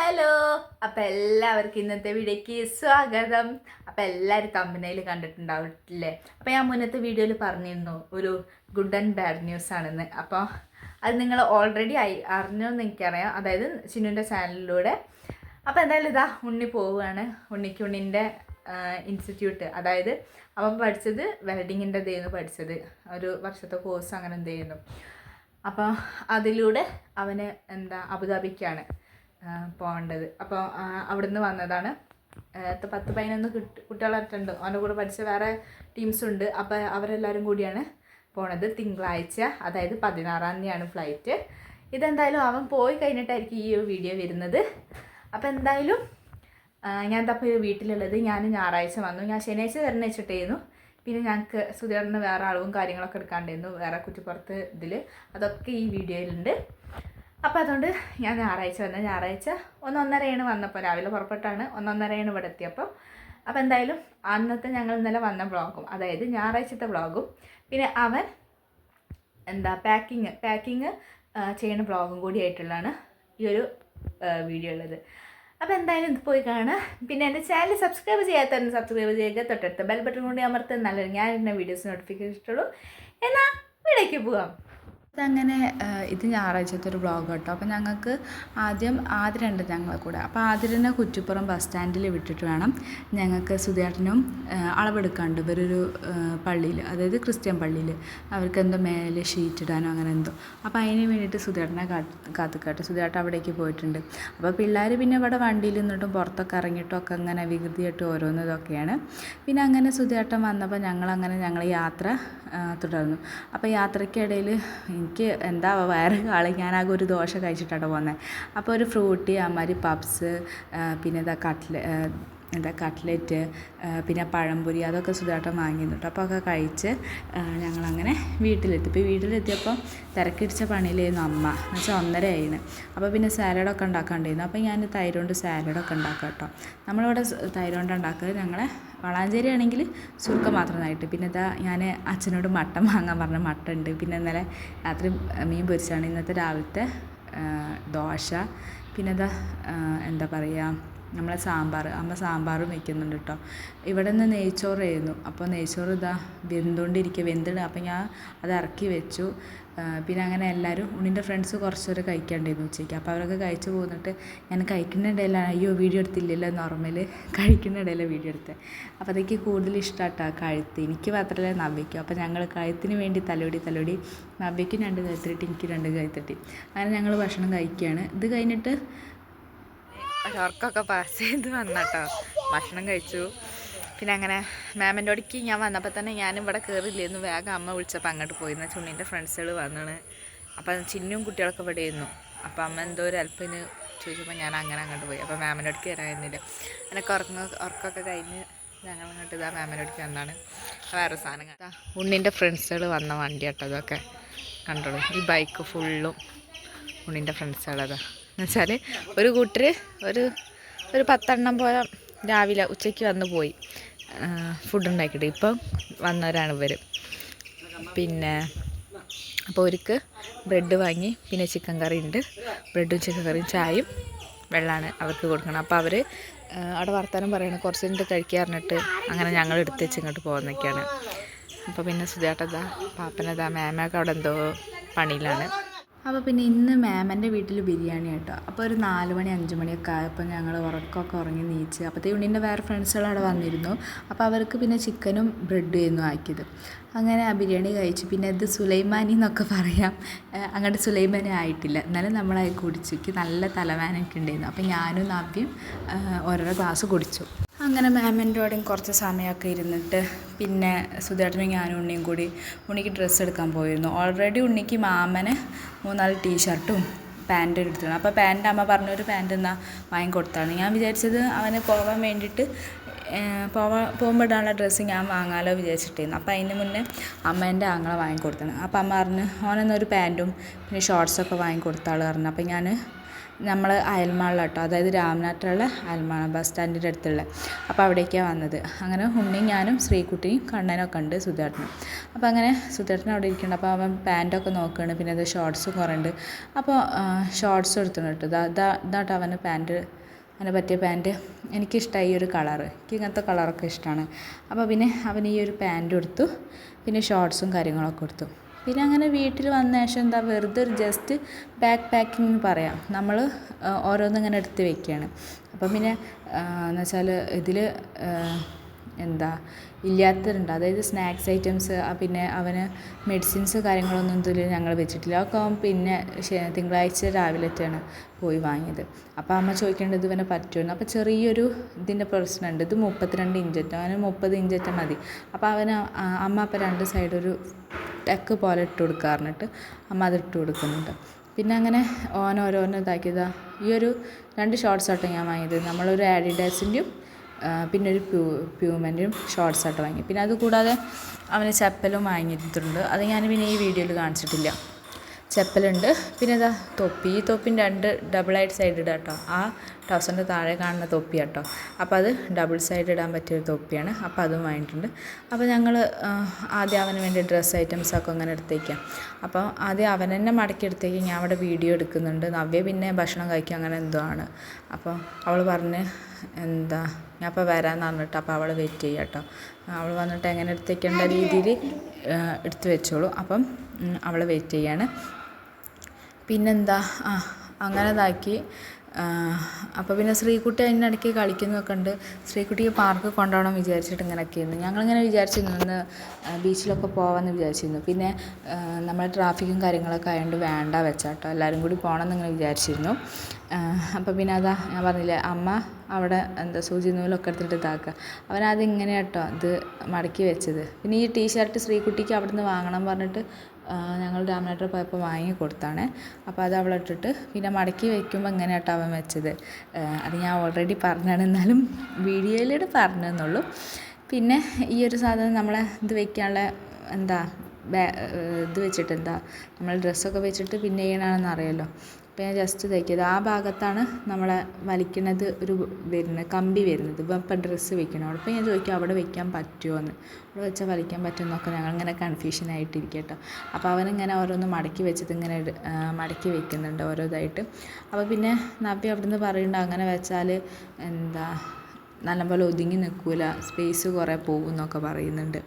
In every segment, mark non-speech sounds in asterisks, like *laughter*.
Hello. അപ്പം എല്ലാവർക്കും ഇന്നത്തെ വീഡിയോയ്ക്ക് സ്വാഗതം. അപ്പം എല്ലാവരും തമ്പനയിൽ കണ്ടിട്ടുണ്ടാവില്ലേ അപ്പം ഞാൻ മുന്നത്തെ വീഡിയോയിൽ പറഞ്ഞിരുന്നു ഒരു ഗുഡ് ആൻഡ് ബാഡ് ന്യൂസ് ആണെന്ന്. അപ്പോൾ അത് നിങ്ങൾ ഓൾറെഡി ആയി അറിഞ്ഞോന്ന് എനിക്കറിയാം. അതായത് ചിന്നുന്റെ ചാനലിലൂടെ അപ്പോൾ എന്തായാലും ഇതാ ഉണ്ണി പോവുകയാണ്. ഉണ്ണിക്ക് ഉണ്ണിന്റെ ഇൻസ്റ്റിറ്റ്യൂട്ട് അതായത് അവൻ പഠിച്ചത് വെൽഡിങ്ങിന്റെ ഇതായിരുന്നു പഠിച്ചത്. ഒരു വർഷത്തെ കോഴ്സ് അങ്ങനെ എന്ത് ചെയ്യുന്നു. അപ്പോൾ അതിലൂടെ അവന് എന്താ അബുദാബിക്കാണ്. പോകേണ്ടത്. അപ്പോൾ അവിടുന്ന് വന്നതാണ്. പത്ത് പതിനൊന്ന് കുട്ടി കുട്ടികളായിട്ടുണ്ട്. അവന്റെ കൂടെ പഠിച്ച വേറെ ടീംസ് ഉണ്ട് അപ്പോൾ അവരെല്ലാവരും കൂടിയാണ് പോണത് തിങ്കളാഴ്ച അതായത് പതിനാറാം തീയതിയാണ് ഫ്ലൈറ്റ് ഇതെന്തായാലും അവൻ പോയി കഴിഞ്ഞിട്ടായിരിക്കും ഈ വീഡിയോ വരുന്നത്. അപ്പോൾ എന്തായാലും ഞാൻ തപ്പോൾ വീട്ടിലുള്ളത്. ഞാൻ ഞായറാഴ്ച വന്നു. ഞാൻ ശനിയാഴ്ച വരണ വെച്ചിട്ടായിരുന്നു. പിന്നെ ഞങ്ങൾക്ക് സുധീറിന് വേറെ അളവും കാര്യങ്ങളൊക്കെ എടുക്കാണ്ടായിരുന്നു. വേറെ കുറ്റിപ്പുറത്ത് ഇതിൽ അതൊക്കെ ഈ വീഡിയോയിലുണ്ട് അപ്പോൾ അതുകൊണ്ട് ഞാൻ ഞായറാഴ്ച വന്ന ഞായറാഴ്ച ഒന്നൊന്നരയാണ് വന്നപ്പോൾ രാവിലെ പുറപ്പെട്ടാണ് ഒന്നൊന്നരയാണ് ഇവിടെ എത്തിയപ്പോൾ അപ്പോൾ എന്തായാലും അന്നത്തെ ഞങ്ങൾ ഇന്നലെ വന്ന ബ്ലോഗും അതായത് ഞായറാഴ്ചത്തെ ബ്ലോഗും പിന്നെ അവൻ എന്താ പാക്കിങ് പാക്കിങ് ചെയ്യുന്ന ബ്ലോഗും കൂടി ആയിട്ടുള്ളതാണ് ഈ ഒരു വീഡിയോ ഉള്ളത്. അപ്പോൾ എന്തായാലും ഇത് പോയി കാണാം പിന്നെ എന്റെ ചാനൽ സബ്സ്ക്രൈബ് ചെയ്യാത്തവരും സബ്സ്ക്രൈബ് ചെയ്യുക. തൊട്ടടുത്ത ബെൽ ബട്ടൺ കൂടി അമർത്തുന്ന നല്ലത് ഞാൻ എന്റെ വീഡിയോസ് നോട്ടിഫിക്കേഷൻ ഇട്ടുള്ളൂ എന്നാൽ വീടേക്ക് പോവാം. അതങ്ങനെ ഇത് ഞായറാഴ്ചത്തെ ഒരു വ്ളോഗ് കേട്ടോ. അപ്പോൾ ഞങ്ങൾക്ക് ആദ്യം ആതിരുണ്ട് ഞങ്ങളെ കൂടെ. അപ്പോൾ ആതിരനെ കുറ്റിപ്പുറം ബസ് സ്റ്റാൻഡിൽ വിട്ടിട്ട് വേണം ഞങ്ങൾക്ക് സുധേട്ടനും അളവെടുക്കാണ്ട് ഇവരൊരു പള്ളിയിൽ അതായത് ക്രിസ്ത്യൻ പള്ളിയിൽ അവർക്ക് എന്തോ മേലെ ഷീറ്റ് ഇടാനോ അങ്ങനെ എന്തോ. അപ്പോൾ അതിന് വേണ്ടിയിട്ട് സുധേട്ടനെ കേട്ടോ സുധേട്ടൻ അവിടേക്ക് പോയിട്ടുണ്ട്. അപ്പോൾ പിള്ളേർ പിന്നെ ഇവിടെ വണ്ടിയിൽ നിന്നിട്ടും പുറത്തൊക്കെ ഇറങ്ങിയിട്ടും ഒക്കെ അങ്ങനെ വികൃതിയായിട്ട് ഓരോന്നും ഇതൊക്കെയാണ്. പിന്നെ അങ്ങനെ സുധേട്ടൻ വന്നപ്പോൾ ഞങ്ങളങ്ങനെ ഞങ്ങൾ യാത്ര തുടർന്നു. അപ്പോൾ യാത്രയ്ക്കിടയിൽ എനിക്ക് എന്താ വയറ് കാളി ഞാനാകെ ഒരു ദോശ കഴിച്ചിട്ടാണ് പോകുന്നത് അപ്പോൾ ഒരു ഫ്രൂട്ടി അമ്മാതിരി പപ്സ് പിന്നെ ഇതാ കട്ട്ല എന്താ കട്ട്ലറ്റ് പിന്നെ പഴംപൊരി അതൊക്കെ സുധാട്ടം വാങ്ങിയിരുന്നു അപ്പോൾ അതൊക്കെ കഴിച്ച് ഞങ്ങളങ്ങനെ വീട്ടിലെത്തി. ഇപ്പോൾ വീട്ടിലെത്തിയപ്പോൾ തിരക്കിടിച്ച പണിയിലായിരുന്നു അമ്മ. എന്ന് വെച്ചാൽ ഒന്നര ആയിരുന്നു അപ്പോൾ പിന്നെ സാലഡൊക്കെ ഉണ്ടാക്കാണ്ടായിരുന്നു അപ്പോൾ ഞാൻ തൈര് കൊണ്ട് സാലഡൊക്കെ ഉണ്ടാക്കാം കേട്ടോ നമ്മളിവിടെ തൈരോണ്ട് ഉണ്ടാക്കുക ഞങ്ങളെ വളാഞ്ചേരി ആണെങ്കിൽ സുർക്ക മാത്രമായിട്ട്. പിന്നെ ഇതാ ഞാൻ അച്ഛനോട് മട്ടൻ വാങ്ങാൻ പറഞ്ഞ മട്ടൻ ഉണ്ട് പിന്നെ ഇന്നലെ രാത്രി മീൻ പൊരിച്ചാണ്. ഇന്നത്തെ രാവിലത്തെ ദോശ. പിന്നെ എന്താ എന്താ പറയുക നമ്മളെ സാമ്പാർ അമ്മ സാമ്പാറും വെക്കുന്നുണ്ട് കേട്ടോ ഇവിടെ നിന്ന് നെയ്ച്ചോറായിരുന്നു അപ്പോൾ നെയ്ച്ചോറ് ഇതാ വെന്തുകൊണ്ടിരിക്കുക വെന്തിടുക അപ്പോൾ ഞാൻ അത് ഇറക്കി വെച്ചു. പിന്നെ അങ്ങനെ എല്ലാവരും ഉണ്ണിന്റെ ഫ്രണ്ട്സ് കുറച്ചുപേരെ കഴിക്കാണ്ടായിരുന്നു ഉച്ചയ്ക്ക്. അപ്പോൾ അവരൊക്കെ കഴിച്ചു പോന്നിട്ട് ഞാൻ കഴിക്കുന്ന ഇടയിലാണ് അയ്യോ വീഡിയോ എടുത്തില്ലല്ലോ നോർമൽ കഴിക്കുന്ന ഇടയിലെ വീഡിയോ എടുത്തത് അപ്പോൾ അതൊക്കെ കൂടുതൽ ഇഷ്ടമായിട്ടാണ് കഴുത്ത്. എനിക്ക് മാത്രമല്ല നവ്യയ്ക്കും. അപ്പോൾ ഞങ്ങൾ കഴുത്തിന് വേണ്ടി തലോടി തലോടി നവ്യയ്ക്കും രണ്ട് കഴുത്തിട്ട് എനിക്ക് രണ്ട് കഴുത്തിട്ടി അങ്ങനെ ഞങ്ങൾ ഭക്ഷണം കഴിക്കുകയാണ്. ഇത് കഴിഞ്ഞിട്ട് ഉറക്കമൊക്കെ പാസ് ചെയ്ത് വന്നട്ടോ. ഭക്ഷണം കഴിച്ചു. പിന്നെ അങ്ങനെ മാമിന്റെ ഒടിക്ക് ഞാൻ വന്നപ്പോൾ തന്നെ ഞാൻ ഇവിടെ കയറില്ലായിരുന്നു വേഗം അമ്മ വിളിച്ചപ്പോൾ അങ്ങോട്ട് പോയിരുന്നു ചുണ്ണിന്റെ ഫ്രണ്ട്സുകൾ വന്നാണ്. അപ്പം ചിന്നും കുട്ടികളൊക്കെ ഇവിടെ ആയിരുന്നു അപ്പം അമ്മ എന്തോ ഒരു അല്പിന് ചോദിച്ചപ്പോൾ ഞാൻ അങ്ങനെ അങ്ങോട്ട് പോയി. അപ്പോൾ മാമിന്റെ ഒടിക്ക് വരായിരുന്നില്ല എനിക്ക് ഉറങ്ങ ഉറക്കമൊക്കെ കഴിഞ്ഞ് ഞങ്ങൾ അങ്ങോട്ട് ഇതാ മാമിന്റെ ഒടിക്ക് വന്നാണ്. വേറെ സാധനം ഉണ്ണിന്റെ ഫ്രണ്ട്സുകൾ വന്ന വണ്ടി കേട്ടോ അതൊക്കെ കണ്ടോളൂ. ഈ ബൈക്ക് ഫുള്ളും ഉണ്ണിന്റെ ഫ്രണ്ട്സുകളതാ എന്നുവെച്ചാൽ ഒരു കൂട്ടർ ഒരു ഒരു പത്തെണ്ണം പോലെ രാവിലെ ഉച്ചയ്ക്ക് വന്ന് പോയി ഫുഡ് ഉണ്ടാക്കിയിട്ട്. ഇപ്പം വന്നവരാണ് ഇവർ പിന്നെ അപ്പോൾ ഒരുക്ക് ബ്രെഡ് വാങ്ങി പിന്നെ ചിക്കൻ കറി ഉണ്ട്. ബ്രെഡും ചിക്കൻ കറിയും ചായയും വെള്ളമാണ് അവർക്ക് കൊടുക്കണം അപ്പോൾ അവർ അവിടെ വർത്തമാനം പറയണം കുറച്ച് കഴിഞ്ഞിട്ട് കഴിക്കാൻ പറഞ്ഞിട്ട് അങ്ങനെ ഞങ്ങൾ എടുത്ത് വെച്ച് ഇങ്ങോട്ട് പോകുന്നൊക്കെയാണ് അപ്പോൾ പിന്നെ സുധേട്ടതാ പാപ്പനതാ മാമയൊക്കെ അവിടെ എന്തോ പണിയിലാണ്. അപ്പോൾ പിന്നെ ഇന്ന് മാമന്റെ വീട്ടിൽ ബിരിയാണി കേട്ടോ. അപ്പോൾ ഒരു നാല് മണി അഞ്ച് മണിയൊക്കെ ആയപ്പോൾ ഞങ്ങൾ ഉറക്കമൊക്കെ ഉറങ്ങി നീച്ച്. അപ്പോഴത്തെ ഉണ്ണിന്റെ വേറെ ഫ്രണ്ട്സുകൾ അവിടെ വന്നിരുന്നു. അപ്പോൾ അവർക്ക് പിന്നെ ചിക്കനും ബ്രെഡും ആയിരുന്നു ആക്കിയത്. അങ്ങനെ ആ ബിരിയാണി കഴിച്ചു. പിന്നെ ഇത് സുലൈമാനി എന്നൊക്കെ പറയാം. അങ്ങോട്ട് സുലൈമാനി ആയിട്ടില്ല. എന്നാലും നമ്മളായി കുടിച്ചു നല്ല തലവേനൊക്കെ ഉണ്ടായിരുന്നു. അപ്പോൾ ഞാനും നവ്യം ഓരോരോ ഗ്ലാസ് കുടിച്ചു. അങ്ങനെ മാമിന്റെ അവിടെയും കുറച്ച് സമയമൊക്കെ ഇരുന്നിട്ട് പിന്നെ സുധേട്ടനും ഞാനും ഉണ്ണിയും കൂടി ഉണ്ണിക്ക് ഡ്രസ്സ് എടുക്കാൻ പോയിരുന്നു. ഓൾറെഡി ഉണ്ണിക്ക് മാമന് മൂന്നാൽ ടീഷർട്ടും പാന്റും എടുത്തിട്ടുണ്ട്. അപ്പോൾ പാന്റ് അമ്മ പറഞ്ഞൊരു പാന്റ് എന്നാൽ വാങ്ങിക്കൊടുത്താണ് ഞാൻ വിചാരിച്ചത് അവന് പോകാൻ വേണ്ടിയിട്ട് പോവാ പോകുമ്പോൾ ഇടാനുള്ള ഡ്രസ്സ് ഞാൻ വാങ്ങാലോ വിചാരിച്ചിട്ടായിരുന്നു അപ്പോൾ അതിന് മുന്നേ അമ്മേന്റെ ആങ്ങളെ വാങ്ങിക്കൊടുത്താണ് അപ്പോൾ അമ്മ പറഞ്ഞു ഓനെന്നൊരു പാന്റും പിന്നെ ഷോർട്സൊക്കെ വാങ്ങിക്കൊടുത്ത ആൾ പറഞ്ഞു. അപ്പോൾ ഞാൻ നമ്മൾ അയൽമാളിലാണ് കേട്ടോ അതായത് രാമനാട്ടുള്ള അയൽമാള ബസ് സ്റ്റാൻഡിന്റെ അടുത്തുള്ള. അപ്പോൾ അവിടേക്കാണ് വന്നത്. അങ്ങനെ ഉണ്ണിയും ഞാനും ശ്രീകുട്ടിയും കണ്ണനൊക്കെ ഉണ്ട് സുധേട്ടനും. അപ്പോൾ അങ്ങനെ സുധേട്ടൻ അവിടെ ഇരിക്കുന്നുണ്ട്. അപ്പോൾ അവൻ പാന്റൊക്കെ നോക്കുകയാണ് പിന്നെ അത് ഷോർട്സ് കുറേ ഉണ്ട്. അപ്പോൾ ഷോർട്സ് എടുത്തിട്ടുണ്ട് കേട്ടോ. ഇതാ ഇതാ ഇതാട്ടോ അവന് പാന്റ് അതിനെ പറ്റിയ പാന്റ് എനിക്കിഷ്ടമായി ഈ ഒരു കളർ എനിക്ക് ഇങ്ങനത്തെ കളറൊക്കെ ഇഷ്ടമാണ് അപ്പോൾ പിന്നെ അവൻ ഈ ഒരു പാന്റും എടുത്തു പിന്നെ ഷോർട്സും കാര്യങ്ങളൊക്കെ എടുത്തു പിന്നെ അങ്ങനെ വീട്ടിൽ വന്ന ശേഷം എന്താ വെറുതെ ഒരു ജസ്റ്റ് ബാക്ക് പാക്കിംഗ് എന്ന് പറയാം. നമ്മൾ ഓരോന്ന് ഇങ്ങനെ എടുത്ത് വെക്കുകയാണ് അപ്പം പിന്നെ എന്ന് വെച്ചാൽ ഇതിൽ എന്താ ഇല്ലാത്തതുണ്ട് അതായത് സ്നാക്സ് ഐറ്റംസ് പിന്നെ അവന് മെഡിസിൻസ് കാര്യങ്ങളൊന്നും ഇതിൽ ഞങ്ങൾ വെച്ചിട്ടില്ല. ഒക്കെ പിന്നെ തിങ്കളാഴ്ച രാവിലത്തെയാണ് പോയി വാങ്ങിയത്. അപ്പോൾ അമ്മ ചോദിക്കേണ്ടത് ഇവനെ പറ്റുമെന്ന്. അപ്പോൾ ചെറിയൊരു ഇതിന്റെ പ്രശ്നമുണ്ട്. ഇത് മുപ്പത്തിരണ്ട് ഇഞ്ചറ്റം. അവന് മുപ്പത് ഇഞ്ചറ്റ് മതി. അപ്പോൾ അവന് അമ്മ അപ്പോൾ രണ്ട് സൈഡൊരു ടെക്ക് പോലെ ഇട്ട് കൊടുക്കുക പറഞ്ഞിട്ട് അമ്മ അതിട്ട് കൊടുക്കുന്നുണ്ട്. പിന്നെ അങ്ങനെ ഓരോന്ന് ഇതാക്കിയതാ. ഈ ഒരു രണ്ട് ഷോർട്ട്സ് ആട്ടോ ഞാൻ വാങ്ങിയത്. നമ്മളൊരു ആഡിഡാസിന്റെയും പിന്നെ ഒരു പ്യൂ പ്യൂമന്റെയും ഷോർട്സ് ആട്ടോ വാങ്ങി പിന്നെ അതുകൂടാതെ അവന് ചെപ്പലും വാങ്ങിയിട്ടുണ്ട്. അത് ഞാൻ പിന്നെ ഈ വീഡിയോയിൽ കാണിച്ചിട്ടില്ല. ചെപ്പലുണ്ട്. പിന്നെ ഇതാ തൊപ്പി. ഈ തൊപ്പിന്റെ രണ്ട് ഡബിളായിട്ട് സൈഡ് ഇടാം കേട്ടോ ആ ടൗസറിന്റെ താഴെ കാണുന്ന തൊപ്പി കേട്ടോ അപ്പോൾ അത് ഡബിൾ സൈഡ് ഇടാൻ പറ്റിയൊരു തൊപ്പിയാണ്. അപ്പോൾ അതും വാങ്ങിയിട്ടുണ്ട്. അപ്പോൾ ഞങ്ങൾ ആദ്യം അവന് വേണ്ടി ഡ്രസ്സ് ഐറ്റംസൊക്കെ അങ്ങനെ എടുത്തേക്കാം. അപ്പോൾ ആദ്യം അവൻ തന്നെ മടക്കി എടുത്തേക്ക് ഞാൻ അവിടെ വീഡിയോ എടുക്കുന്നുണ്ട്. നവ്യ പിന്നെ ഭക്ഷണം കഴിക്കുക അങ്ങനെ എന്തോ ആണ്. അപ്പോൾ അവൾ പറഞ്ഞ് എന്താ ഞാൻ അപ്പോൾ വരാമെന്ന് പറഞ്ഞിട്ട് അപ്പോൾ അവൾ വെയിറ്റ് ചെയ്യാം കേട്ടോ അവൾ വന്നിട്ട് എങ്ങനെ എടുത്തേക്കേണ്ട രീതിയിൽ എടുത്തു വെച്ചോളൂ. അപ്പം അവൾ വെയിറ്റ് ചെയ്യാണ്. പിന്നെന്താ ആ അങ്ങനെ ഇതാക്കി അപ്പോൾ പിന്നെ ശ്രീകുട്ടി അതിനിടയ്ക്ക് കളിക്കുന്നതൊക്കെ ഉണ്ട്. ശ്രീകുട്ടിയെ പാർക്ക് കൊണ്ടുപോകണം വിചാരിച്ചിട്ട് ഇങ്ങനെയൊക്കെയായിരുന്നു ഞങ്ങളിങ്ങനെ വിചാരിച്ചിരുന്നു ഒന്ന് ബീച്ചിലൊക്കെ പോകാമെന്ന് വിചാരിച്ചിരുന്നു. പിന്നെ നമ്മൾ ട്രാഫിക്കും കാര്യങ്ങളൊക്കെ ആയതുകൊണ്ട് വേണ്ട വെച്ചാട്ടോ. എല്ലാവരും കൂടി പോകണം ഇങ്ങനെ വിചാരിച്ചിരുന്നു. അപ്പോൾ പിന്നെ അതാ ഞാൻ പറഞ്ഞില്ലേ അമ്മ അവിടെ എന്താ സൂചി നൂലൊക്കെ എടുത്തിട്ട് ഇതാക്കുക അവനത് ഇങ്ങനെയാട്ടോ ഇത് മടക്കി വെച്ചത്. പിന്നെ ഈ ടീഷർട്ട് ശ്രീകുട്ടിക്ക് അവിടെ നിന്ന് വാങ്ങണം പറഞ്ഞിട്ട് ഞങ്ങൾ രാമനാട്ടിൽ പോയപ്പോൾ വാങ്ങി കൊടുത്താണ്. അപ്പോൾ അത് അവളെ ഇട്ടിട്ട് പിന്നെ മടക്കി വയ്ക്കുമ്പോൾ ഇങ്ങനെ കേട്ടോ അവൻ വെച്ചത്? അത് ഞാൻ ഓൾറെഡി പറഞ്ഞാണ്. എന്നാലും വീഡിയോയിലൂടെ പറഞ്ഞെന്നുള്ളൂ പിന്നെ ഈ ഒരു സാധനം നമ്മളെ ഇത് വയ്ക്കാനുള്ള എന്താ ഇത് വെച്ചിട്ട് എന്താ നമ്മൾ ഡ്രസ്സൊക്കെ വെച്ചിട്ട് പിന്നെ ചെയ്യണമെന്ന് അറിയാമല്ലോ അപ്പോൾ ഞാൻ ജസ്റ്റ് തയ്ക്കിയത് ആ ഭാഗത്താണ് നമ്മളെ വലിക്കുന്നത് ഒരു വരുന്നത് കമ്പി വരുന്നത്. ഇപ്പം ഡ്രസ്സ് വെക്കണം അവിടെ അപ്പോൾ ഞാൻ ചോദിക്കും അവിടെ വെക്കാൻ പറ്റുമോ എന്ന് അവിടെ വെച്ചാൽ വലിക്കാൻ പറ്റുമെന്നൊക്കെ ഞങ്ങളിങ്ങനെ കൺഫ്യൂഷൻ ആയിട്ടിരിക്കട്ടോ. കേട്ടോ അപ്പോൾ അവനിങ്ങനെ ഓരോന്ന് മടക്കി വെച്ചിട്ട് ഇങ്ങനെ മടക്കി വെക്കുന്നുണ്ട് ഓരോ ഇതായിട്ട് അപ്പോൾ പിന്നെ നബി അവിടുന്ന് പറയുന്നുണ്ട് അങ്ങനെ വെച്ചാൽ എന്താ നല്ലപോലെ ഒതുങ്ങി നിൽക്കില്ല സ്പേസ് കുറേ പോകും എന്നൊക്കെ പറയുന്നുണ്ട്.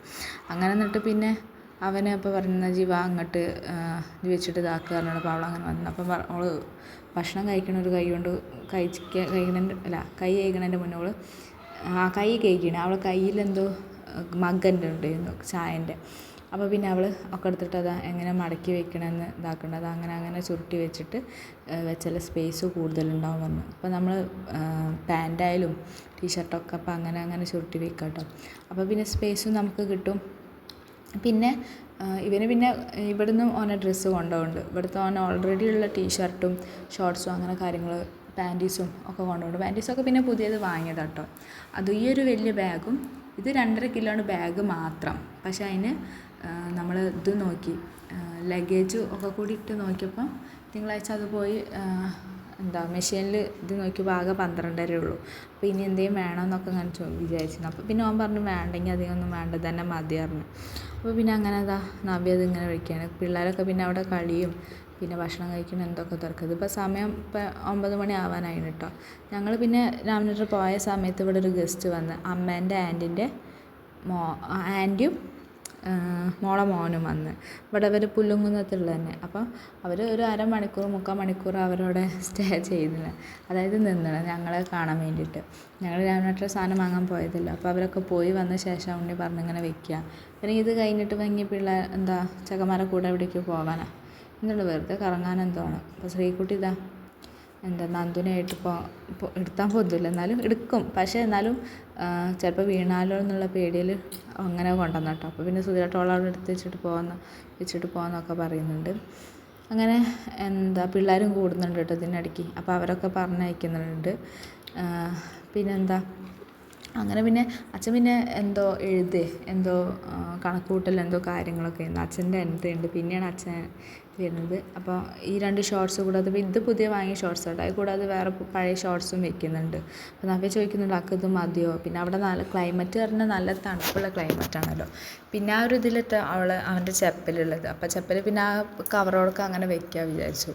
അങ്ങനെ എന്നിട്ട് പിന്നെ അവന് അപ്പോൾ പറയുന്ന ജീവ അങ്ങോട്ട് ഇത് വെച്ചിട്ട് ഇതാക്കുക പറഞ്ഞിട്ട് അപ്പോൾ അങ്ങനെ വന്നു അപ്പം അവൾ ഭക്ഷണം കഴിക്കണ ഒരു കൈ കൊണ്ട് കഴിക്കുക കഴിക്കണതിന്റെ അല്ല കൈ കഴിക്കണതിന്റെ മുന്നേ അവൾ ആ കൈ കഴിക്കണേ അവളെ കയ്യിലെന്തോ മഗ്ഗന്റെ ഉണ്ടായിരുന്നു ചായന്റെ അപ്പോൾ പിന്നെ അവൾ ഒക്കെ എടുത്തിട്ട് അത് എങ്ങനെ മടക്കി വെക്കണമെന്ന് ഇതാക്കേണ്ടത് അങ്ങനെ അങ്ങനെ ചുരുട്ടി വെച്ചിട്ട് വെച്ചാൽ സ്പേസ് കൂടുതലുണ്ടാവും പറഞ്ഞു. അപ്പോൾ നമ്മൾ പാന്റായാലും ടീഷർട്ടൊക്കെ അപ്പോൾ അങ്ങനെ അങ്ങനെ ചുരുട്ടി വെക്കാം കേട്ടോ അപ്പോൾ പിന്നെ സ്പേസും നമുക്ക് കിട്ടും. പിന്നെ ഇവന് പിന്നെ ഇവിടുന്ന് ഓനെ ഡ്രസ്സ് കൊണ്ടുപോകുന്നുണ്ട് ഇവിടുത്തെ ഓൻ ഓൾറെഡി ഉള്ള ടീഷർട്ടും ഷോർട്ട്സും അങ്ങനെ കാര്യങ്ങൾ പാന്റീസും ഒക്കെ കൊണ്ടുപോകുന്നുണ്ട് പാന്റീസൊക്കെ പിന്നെ പുതിയത് വാങ്ങിയതാണ് കേട്ടോ അത് ഈ ഒരു വലിയ ബാഗും ഇത് രണ്ടര കിലോയുടെ ബാഗ് മാത്രം. പക്ഷേ അതിന് നമ്മൾ ഇത് നോക്കി ലഗേജ് ഒക്കെ കൂടി ഇട്ട് നോക്കിയപ്പം തിങ്കളാഴ്ച അത് പോയി എന്താ മെഷീനിൽ ഇത് നോക്കിയപ്പോൾ ആകെ പന്ത്രണ്ടര ഉള്ളൂ. അപ്പോൾ ഇനി എന്തെങ്കിലും വേണമെന്നൊക്കെ അങ്ങനെ ചോ വിചാരിച്ചിരുന്നു. അപ്പോൾ പിന്നെ ഓൻ പറഞ്ഞു വേണ്ടെങ്കിൽ അധികമൊന്നും വേണ്ട തന്നെ മതി പറഞ്ഞു. അപ്പോൾ പിന്നെ അങ്ങനെ അതാ നവ്യ ഇങ്ങനെ വിളിക്കുകയാണ് പിള്ളേരൊക്കെ പിന്നെ അവിടെ കളിയും പിന്നെ ഭക്ഷണം കഴിക്കണം എന്തൊക്കെ തിരക്കും ഇതിപ്പോൾ സമയം ഇപ്പോൾ ഒമ്പത് മണി ആവാനായി കേട്ടോ ഞങ്ങൾ പിന്നെ രാമനഗർ പോയ സമയത്ത് ഇവിടെ ഒരു ഗസ്റ്റ് വന്ന് അമ്മേന്റെ ആന്റിന്റെ മോ ആന്റിയും മോളെ മോനും വന്ന്. ഇവിടെ അവർ പുല്ലുങ്കുന്നത്തുള്ള തന്നെ. അപ്പം അവർ ഒരു അരമണിക്കൂർ മുക്കാൽ മണിക്കൂർ അവരവിടെ സ്റ്റേ ചെയ്തിന് അതായത് നിന്നത് ഞങ്ങളെ കാണാൻ വേണ്ടിയിട്ട്. ഞങ്ങൾ രാമനാട്ടിലെ സാധനം വാങ്ങാൻ പോയതില്ല. അപ്പോൾ അവരൊക്കെ പോയി വന്ന ശേഷം ഉണ്ണി പറഞ്ഞിങ്ങനെ വെക്കുക പിന്നെ ഇത് കഴിഞ്ഞിട്ട് ഭംഗി പിള്ളേർ എന്താ ചെക്കന്മാരെ കൂടെ എവിടേക്ക് പോകാനാണ് എന്നുള്ള വെറുതെ കറങ്ങാൻ എന്തോ ആണ് അപ്പോൾ ശ്രീകുട്ടി ഇതാ എന്താ നന്ദുനായിട്ട് ഇപ്പോൾ ഇപ്പോൾ എടുത്താൽ പോകുന്നില്ല എന്നാലും എടുക്കും. പക്ഷേ എന്നാലും ചിലപ്പോൾ വീണാലോ എന്നുള്ള പേടിയിൽ അങ്ങനെ കൊണ്ടുവന്നു കേട്ടോ. അപ്പോൾ പിന്നെ സുധിയേട്ടോളം അവിടെ എടുത്ത് വെച്ചിട്ട് പോകാമെന്ന് വെച്ചിട്ട് പോകാമെന്നൊക്കെ പറയുന്നുണ്ട്. അങ്ങനെ എന്താ പിള്ളേരും കൂടുന്നുണ്ട് കേട്ടോ ഇതിനിടയ്ക്ക്. അപ്പോൾ അവരൊക്കെ പറഞ്ഞയക്കുന്നുണ്ട്. പിന്നെന്താ അങ്ങനെ പിന്നെ അച്ഛൻ പിന്നെ എന്തോ എഴുതി എന്തോ ആ, കണക്ക് കൂട്ടൽ എന്തോ കാര്യങ്ങളൊക്കെ ആയിരുന്നു. അച്ഛന്റെ ഉണ്ട് പിന്നെയാണ് അച്ഛൻ വരുന്നത്. അപ്പോൾ ഈ രണ്ട് ഷോർട്സ് കൂടാതെ ഇത് പുതിയ വാങ്ങിയ ഷോർട്സ് ഉണ്ട് അത് കൂടാതെ വേറെ പഴയ ഷോർട്സും വെക്കുന്നുണ്ട്. അപ്പോൾ നവ്യ ചോദിക്കുന്നുണ്ട് അക്ക് ഇത് മതിയോ? പിന്നെ അവിടെ നല്ല ക്ലൈമറ്റ് പറഞ്ഞാൽ നല്ല തണുപ്പുള്ള ക്ലൈമറ്റ് ആണല്ലോ. പിന്നെ ആ ഒരു ഇതിലിട്ട് അവൾ അവന്റെ ചെപ്പലുള്ളത് അപ്പോൾ ചെപ്പൽ പിന്നെ ആ കവറോടൊക്കെ അങ്ങനെ വെക്കാൻ വിചാരിച്ചു.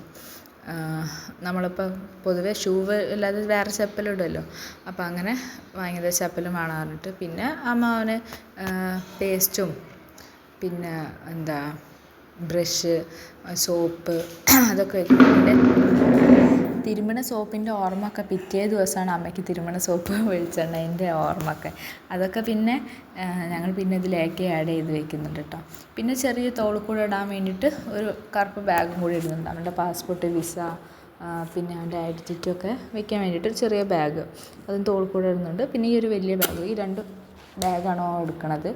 നമ്മളിപ്പോൾ പൊതുവേ ഷൂവ് ഇല്ലാതെ വേറെ ചെപ്പലിടുമല്ലോ അപ്പോൾ അങ്ങനെ വാങ്ങിയത് ചപ്പലും വേണം പറഞ്ഞിട്ട്. പിന്നെ അമ്മ അവന് പേസ്റ്റും പിന്നെ എന്താ ബ്രഷ് സോപ്പ് അതൊക്കെ തിരുമണ സോപ്പിന്റെ ഓർമ്മ ഒക്കെ പിറ്റേ ദിവസമാണ് അമ്മയ്ക്ക് തിരുമണ സോപ്പ് *laughs* വെളിച്ചെണ്ണേന്റെ ഓർമ്മയൊക്കെ. അതൊക്കെ പിന്നെ ഞങ്ങൾ പിന്നെ ഇതിലേക്ക് ആഡ് ചെയ്ത് വെക്കുന്നുണ്ട് കേട്ടോ പിന്നെ ചെറിയ തോളിക്കൂടെ ഇടാൻ വേണ്ടിയിട്ട് ഒരു കറുപ്പ് ബാഗും കൂടി ഇടുന്നുണ്ട്. അവന്റെ പാസ്പോർട്ട് വിസ പിന്നെ അവന്റെ ഐഡന്റിറ്റി ഒക്കെ വെക്കാൻ വേണ്ടിയിട്ട് ഒരു ചെറിയ ബാഗ് അതും തോളിക്കൂടെ ഇടുന്നുണ്ട്. പിന്നെ ഈ ഒരു വലിയ ബാഗ് ഈ രണ്ട് ബാഗാണോ എടുക്കണത്?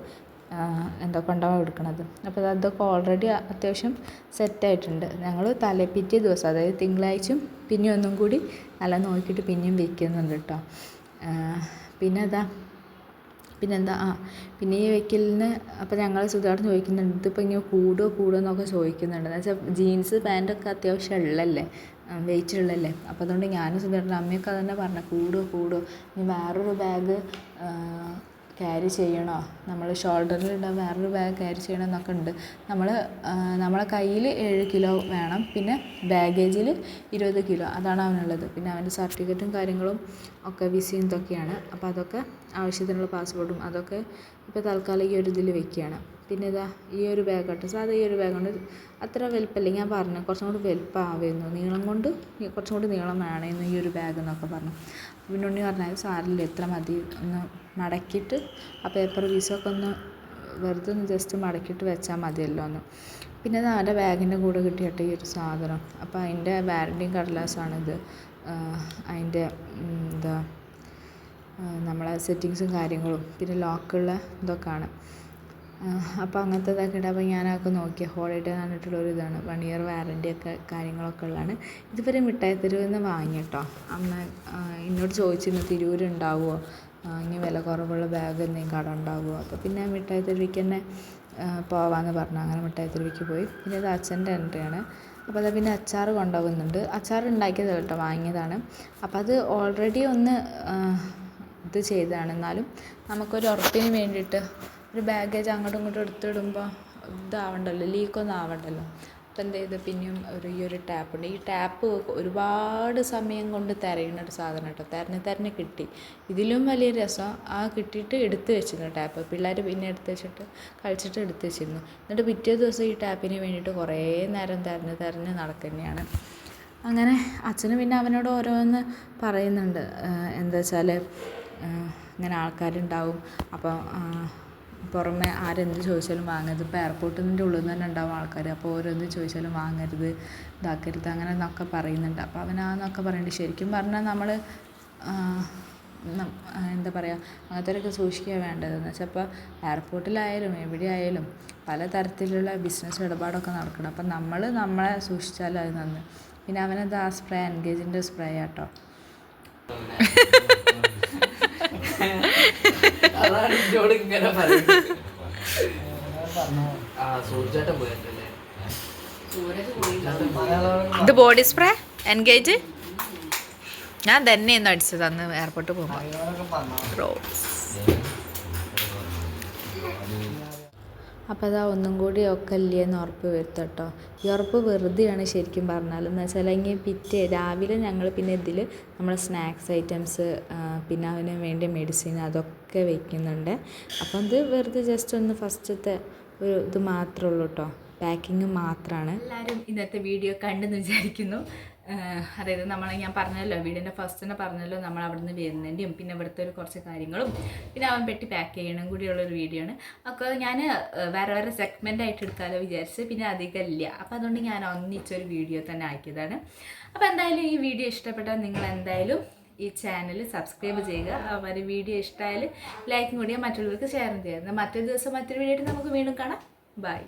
എന്താ കൊണ്ടുപോകാൻ കൊടുക്കുന്നത് അപ്പോൾ അതൊക്കെ ഓൾറെഡി അത്യാവശ്യം സെറ്റായിട്ടുണ്ട് ഞങ്ങൾ തലേ പിറ്റേ ദിവസം അതായത് തിങ്കളാഴ്ചയും പിന്നെ ഒന്നും കൂടി നല്ല നോക്കിയിട്ട് പിന്നെയും വെക്കുന്നുണ്ട് കേട്ടോ പിന്നെ അതാ പിന്നെന്താ ആ പിന്നെ ഈ വെക്കലിന് അപ്പോൾ ഞങ്ങൾ സുഖമായിട്ട് ചോദിക്കുന്നുണ്ട് ഇതിപ്പോൾ ഇങ്ങനെ കൂടുമോ കൂടുമോ എന്നൊക്കെ ചോദിക്കുന്നുണ്ട്. എന്ന് വെച്ചാൽ ജീൻസ് പാന്റൊക്കെ അത്യാവശ്യം ഉള്ളല്ലേ? വെയിറ്റ് ഉള്ളല്ലേ? അപ്പോൾ അതുകൊണ്ട് ഞാനും സുധാകരൻ അമ്മയൊക്കെ തന്നെ പറഞ്ഞു കൂടുമോ കൂടുമോ ഇനി വേറൊരു ബാഗ് ക്യാരി ചെയ്യണോ? നമ്മൾ ഷോൾഡറിലിടാൻ വേറൊരു ബാഗ് ക്യാരി ചെയ്യണം എന്നൊക്കെ ഉണ്ട് നമ്മൾ നമ്മളെ കയ്യിൽ ഏഴ് കിലോ വേണം. പിന്നെ ബാഗേജിൽ ഇരുപത് കിലോ അതാണ് അവനുള്ളത്. പിന്നെ അവന്റെ സർട്ടിഫിക്കറ്റും കാര്യങ്ങളും ഒക്കെ വിസയും ഇതൊക്കെയാണ്. അപ്പോൾ അതൊക്കെ ആവശ്യത്തിനുള്ള പാസ്പോർട്ടും അതൊക്കെ ഇപ്പോൾ തൽക്കാലം ഈ ഒരു ഇതിൽ വെക്കുകയാണ് പിന്നെ ഇതാ ഈ ഒരു ബാഗ് കേട്ടോ സാധാ ഈ ഒരു ബാഗ് കൊണ്ട് അത്ര വലിപ്പമില്ല ഞാൻ പറഞ്ഞു കുറച്ചും കൂടി വലിപ്പമാവുമായിരുന്നു നീളം കൊണ്ട് കുറച്ചും കൂടി നീളം വേണമായിരുന്നു ഈ ഒരു ബാഗ് എന്നൊക്കെ പറഞ്ഞു. പിന്നെ ഉണ്ണി പറഞ്ഞാൽ സാരില്ല എത്ര മതി. ഒന്ന് മടക്കിയിട്ട് ആ പേപ്പർ പീസൊക്കെ ഒന്ന് വെറുതെ ഒന്ന് ജസ്റ്റ് മടക്കിയിട്ട് വെച്ചാൽ മതിയല്ലോ എന്ന് പിന്നെ അവന്റെ ബാഗിന്റെ കൂടെ കിട്ടിയിട്ട് ഈ ഒരു സാധനം. അപ്പോൾ അതിന്റെ വാരണ്ടിയും കടലാസാണിത്. അതിന്റെ എന്താ നമ്മളെ സെറ്റിങ്സും കാര്യങ്ങളും പിന്നെ ലോക്കുള്ള ഇതൊക്കെയാണ്. അപ്പോൾ അങ്ങനത്തെ ഇതൊക്കെ ഉണ്ട്. അപ്പോൾ ഞാനതൊക്കെ നോക്കി. ഹോളിഡേ എന്ന് പറഞ്ഞിട്ടുള്ള ഒരു ഇതാണ്. വൺ ഇയർ വാറണ്ടി ഒക്കെ കാര്യങ്ങളൊക്കെ ഉള്ളതാണ്. ഇതുവരെ മിഠായി തെരുവിൽ നിന്ന് വാങ്ങി കേട്ടോ. അമ്മ എന്നോട് ചോദിച്ചിരുന്നു തിരൂരുണ്ടാവുമോ ഇനി വില കുറവുള്ള ബാഗ് എന്തെങ്കിലും കട ഉണ്ടാവുമോ? അപ്പോൾ പിന്നെ മിഠായി തെരുവിക്ക് തന്നെ പോവാമെന്ന് പറഞ്ഞു. അങ്ങനെ മിഠായി തെരുവിക്ക് പോയി. പിന്നെ ഇത് അച്ഛന്റെ എൻട്രിയാണ് അപ്പോൾ അത് പിന്നെ അച്ചാർ കൊണ്ടുപോകുന്നുണ്ട്. അച്ചാർ ഉണ്ടാക്കിയത് കേട്ടോ. വാങ്ങിയതാണ്. അപ്പോൾ അത് ഓൾറെഡി ഒന്ന് ഇത് ചെയ്തതാണ് എന്നാലും നമുക്കൊരു ഉറപ്പിന് വേണ്ടിയിട്ട് ഒരു ബാഗേജ് അങ്ങോട്ടും ഇങ്ങോട്ടും എടുത്തിടുമ്പോൾ ഇതാവണ്ടല്ലോ ലീക്കൊന്നും ആവണ്ടല്ലോ. അപ്പം എന്ത് ചെയ്ത്? പിന്നെയും ഒരു ഈ ഒരു ടാപ്പുണ്ട് ഈ ടാപ്പ് ഒരുപാട് സമയം കൊണ്ട് തിരയുന്ന ഒരു സാധനം കേട്ടോ. തിരഞ്ഞ് തിരഞ്ഞ് കിട്ടി. ഇതിലും വലിയ രസം ആ കിട്ടിയിട്ട് എടുത്ത് വെച്ചിരുന്നു ടാപ്പ് പിള്ളേർ പിന്നെ എടുത്ത് വെച്ചിട്ട് കളിച്ചിട്ട് എടുത്ത് വെച്ചിരുന്നു. എന്നിട്ട് പിറ്റേ ദിവസം ഈ ടാപ്പിന് വേണ്ടിയിട്ട് കുറേ നേരം തിരഞ്ഞ് തിരഞ്ഞ് നടക്കുന്നതാണ്. അങ്ങനെ അച്ഛന് പിന്നെ അവനോട് ഓരോന്ന് പറയുന്നുണ്ട്. എന്താ വെച്ചാൽ ഇങ്ങനെ ആൾക്കാരുണ്ടാവും. അപ്പോൾ പുറമെ ആരെന്ത് ചോദിച്ചാലും വാങ്ങരുത്. ഇപ്പോൾ എയർപോർട്ടിന്റെ ഉള്ളിൽ നിന്ന് തന്നെ ഉണ്ടാവും ആൾക്കാർ അപ്പോൾ ഓരോന്ന് ചോദിച്ചാലും വാങ്ങരുത് ഇതാക്കരുത് അങ്ങനെ എന്നൊക്കെ പറയുന്നുണ്ട്. അപ്പോൾ അവനാന്നൊക്കെ പറയുന്നുണ്ട്. ശരിക്കും പറഞ്ഞാൽ നമ്മൾ എന്താ പറയുക അങ്ങനത്തെയൊക്കെ സൂക്ഷിക്കുക വേണ്ടത്. എന്ന് വെച്ചാൽ ഇപ്പോൾ എയർപോർട്ടിലായാലും എവിടെയായാലും പല തരത്തിലുള്ള ബിസിനസ് ഇടപാടൊക്കെ നടക്കണം. അപ്പം നമ്മൾ നമ്മളെ സൂക്ഷിച്ചാൽ അത് നന്ന്. പിന്നെ അവനത് ആ സ്പ്രേ എൻഗേജിന്റെ സ്പ്രേ ആട്ടോ. *laughs* അതാണ് എന്നോട് ഇങ്ങനെ പറയുന്നത്. ആ ഇത് ബോഡി സ്പ്രേ എൻഗേജ് ഞാൻ തന്നെ അടിച്ചത് അന്ന് എയർപോർട്ടിൽ പോകുമ്പോൾ റോസ് അപ്പോൾ അതാ ഒന്നും കൂടി ഒക്കെ ഇല്ലേന്ന് ഉറപ്പ് വരുത്തും കേട്ടോ ഈ ഉറപ്പ് വെറുതെയാണ് ശരിക്കും പറഞ്ഞാൽ എന്ന് വെച്ചാൽ അല്ലെങ്കിൽ പിറ്റേ രാവിലെ ഞങ്ങൾ പിന്നെ ഇതിൽ നമ്മൾ സ്നാക്സ് ഐറ്റംസ് പിന്നെ അവന് വേണ്ടി മെഡിസിൻ അതൊക്കെ വയ്ക്കുന്നുണ്ട് അപ്പം ഇത് വെറുതെ ജസ്റ്റ് ഒന്ന് ഫസ്റ്റത്തെ ഒരു ഇത് മാത്രമേ ഉള്ളൂ കേട്ടോ പാക്കിങ് മാത്രമാണ് എല്ലാവരും ഇന്നത്തെ വീഡിയോ കണ്ടെന്ന് വിചാരിക്കുന്നു. അതായത് നമ്മൾ ഞാൻ പറഞ്ഞല്ലോ വീടിന്റെ ഫസ്റ്റ് തന്നെ പറഞ്ഞല്ലോ നമ്മൾ അവിടുന്ന് വരുന്നതിന്റെയും പിന്നെ ഇവിടുത്തെ ഒരു കുറച്ച് കാര്യങ്ങളും. പിന്നെ അവൻ പെട്ടി പാക്ക് ചെയ്യണം കൂടിയുള്ള ഒരു വീഡിയോ ആണ്. അപ്പോൾ ഞാൻ വേറെ വേറെ സെഗ്മെന്റ് ആയിട്ട് എടുക്കാമല്ലോ വിചാരിച്ച് പിന്നെ അധികം ഇല്ല. അപ്പോൾ അതുകൊണ്ട് ഞാൻ ഒന്നിച്ചൊരു വീഡിയോ തന്നെ ആക്കിയതാണ്. അപ്പോൾ എന്തായാലും ഈ വീഡിയോ ഇഷ്ടപ്പെട്ടാൽ നിങ്ങൾ എന്തായാലും ഈ ചാനൽ സബ്സ്ക്രൈബ് ചെയ്യുക. അവർ വീഡിയോ ഇഷ്ടമായാൽ ലൈക്കും കൂടിയാൽ മറ്റുള്ളവർക്ക് ഷെയർ ചെയ്യുന്നത് മറ്റൊരു ദിവസം മറ്റൊരു വീഡിയോ ആയിട്ട് നമുക്ക് വീണ്ടും കാണാം. ബൈ